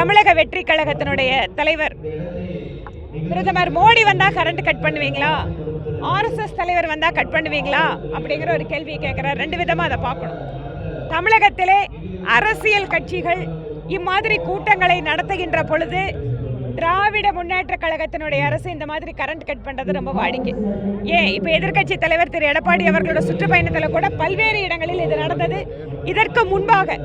தமிழக வெற்றி கழகத்தினுடைய தலைவர் பிரதமர் மோடி வந்தா கரண்ட் கட் பண்ணுவீங்களா? ஆர்எஸ்எஸ் தலைவர் வந்தா கட் பண்ணுவீங்களா? அப்படிங்கிற ஒரு கேள்வியை கேட்கிறார். ரெண்டு விதமா அதை பார்க்கணும். தமிழகத்திலே அரசியல் கட்சிகள் இம்மாதிரி கூட்டங்களை நடத்துகின்ற பொழுது திராவிட முன்னேற்ற கழகத்தினுடைய அரசு இந்த மாதிரி கரண்ட் கட் பண்ணுறது ரொம்ப வாடிக்கை. ஏன்? இப்போ எதிர்க்கட்சி தலைவர் திரு எடப்பாடி அவர்களோட சுற்றுப்பயணத்தில் கூட பல்வேறு இடங்களில் இது நடந்தது. இதற்கு முன்பாக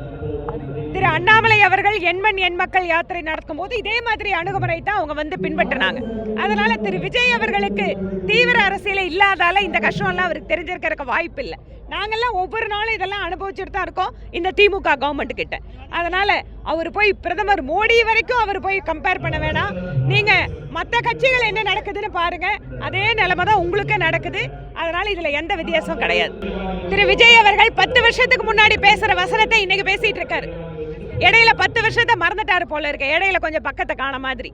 திரு அண்ணாமலை அவர்கள் எண்மண் எண் மக்கள் யாத்திரை நடக்கும் போது இதே மாதிரி அணுகுமுறை தான் அவங்க வந்து பின்பற்றினாங்க. அதனால திரு விஜய் அவர்களுக்கு தீவிர அரசியல இல்லாதால இந்த கஷ்டம்லாம் அவருக்கு தெரிஞ்சிருக்கிறதுக்கு வாய்ப்பு இல்லை நாங்கெல்லாம் ஒவ்வொரு நாளும் இதெல்லாம் அனுபவிச்சுட்டு தான் இருக்கோம் இந்த திமுக கவர்மெண்ட் கிட்ட. அதனால அவர் போய் பிரதமர் மோடி வரைக்கும் அவர் போய் கம்பேர் பண்ண வேணாம். நீங்க மற்ற கட்சிகள் என்ன நடக்குதுன்னு பாருங்க அதே நிலைமை தான் உங்களுக்கு நடக்குது. அதனால இதுல எந்த வித்தியாசம் கிடையாது. திரு விஜய் அவர்கள் பத்து வருஷத்துக்கு முன்னாடி பேசுற வசனத்தை இன்னைக்கு பேசிட்டு இருக்காரு. இடையில பத்து வருஷத்தை மறந்துட்டாரு போல இருக்க. இடையில கொஞ்சம் பக்கத்தை காண மாதிரி.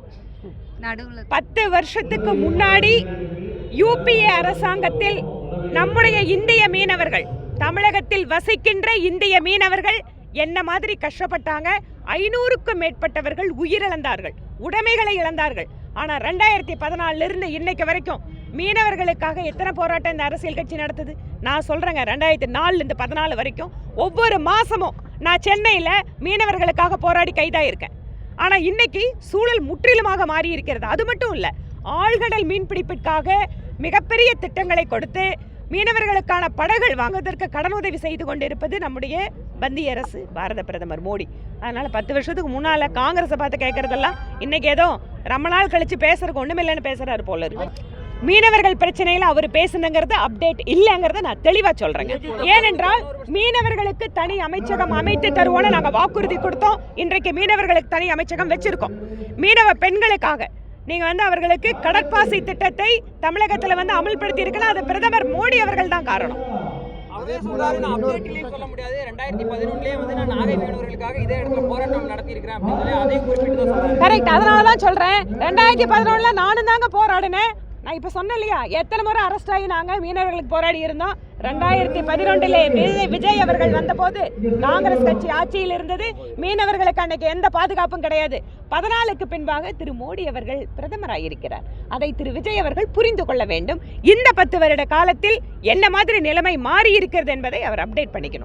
பத்து வருஷத்துக்கு முன்னாடி யூபிஏ அரசாங்கத்தில் நம்முடைய இந்திய மீனவர்கள் தமிழகத்தில் வசிக்கின்ற இந்திய மீனவர்கள் என்ன மாதிரி கஷ்டப்பட்டாங்க? ஐநூறுக்கும் மேற்பட்டவர்கள் உயிரிழந்தார்கள் உடைமைகளை இழந்தார்கள். ஆனா ரெண்டாயிரத்தி பதினாலுல இருந்து இன்னைக்கு வரைக்கும் மீனவர்களுக்காக எத்தனை போராட்டம் இந்த அரசியல் கட்சி நடத்துது? நான் சொல்றேங்க ரெண்டாயிரத்தி நாலுல இருந்து பதினாலு வரைக்கும் ஒவ்வொரு மாசமும் நான் சென்னையில் மீனவர்களுக்காக போராடி கைதாயிருக்கேன். ஆனால் இன்னைக்கு சூழல் முற்றிலுமாக மாறி இருக்கிறது அது மட்டும் இல்லை ஆழ்கடல் மீன்பிடிப்பிற்காக மிகப்பெரிய திட்டங்களை கொடுத்து மீனவர்களுக்கான படகுகள் வாங்குவதற்கு கடனுதவி செய்து கொண்டிருப்பது நம்முடைய பந்திய அரசு பாரத பிரதமர் மோடி. அதனால் பத்து வருஷத்துக்கு முன்னால் காங்கிரஸை பார்த்து கேட்குறதெல்லாம் இன்றைக்கி ஏதோ ரொம்ப நாள் கழித்து பேசுறதுக்கு ஒன்றுமில்லைன்னு பேசுகிறாரு போல இருக்கு. மீனவர்கள் பிரச்சனையில அவர் பேசுனங்கிறது அப்டேட் இல்லைங்கிறத நான் தெளிவா சொல்றேங்க. ஏனென்றால் மீனவர்களுக்கு தனி அமைச்சகம் அமைத்து தருவோம்னு நாங்க வாக்குறுதி கொடுத்தோம். இன்றைக்கு மீனவர்களுக்கு தனி அமைச்சகம் வச்சிருக்கோம். மீனவ பெண்களுக்காக நீங்க வந்து அவர்களுக்கு கடற்பாசி திட்டத்தை தமிழகத்துல வந்து அமல்படுத்தி இருக்கலாம். அது பிரதமர் மோடி அவர்கள் தான் காரணம். சொல்ல முடியாது. ரெண்டாயிரத்தி பதினொன்னுலயே வந்து நான் நாகை மீனவர்களுக்காக இதே இடத்துல போராட்டம் நடத்தி இருக்கிறேன் அப்படின்னு சொல்லி அதையும் குறிப்பிட்டு தான் சொல்றாரு. கரெக்ட் அதனால தான் சொல்றேன். ரெண்டாயிரத்தி பதினொன்னுல நானும் தாங்க போராடினேன். நான் இப்போ சொன்னேன் இல்லையா எத்தனை முறை அரெஸ்ட் ஆகி நாங்கள் மீனவர்களுக்கு போராடி இருந்தோம்? ரெண்டாயிரத்தி பதினொன்றிலே விஜய் விஜய் அவர்கள் வந்தபோது காங்கிரஸ் கட்சி ஆட்சியில் இருந்தது. மீனவர்களுக்கு அன்னைக்கு எந்த பாதுகாப்பும் கிடையாது. பதினாலுக்கு பின்பாக திரு மோடி அவர்கள் பிரதமராயிருக்கிறார். அதை திரு விஜய் அவர்கள் புரிந்து கொள்ள வேண்டும். இந்த பத்து வருட காலத்தில் என்ன மாதிரி நிலைமை மாறி இருக்கிறது என்பதை அவர் அப்டேட் பண்ணிக்கணும்.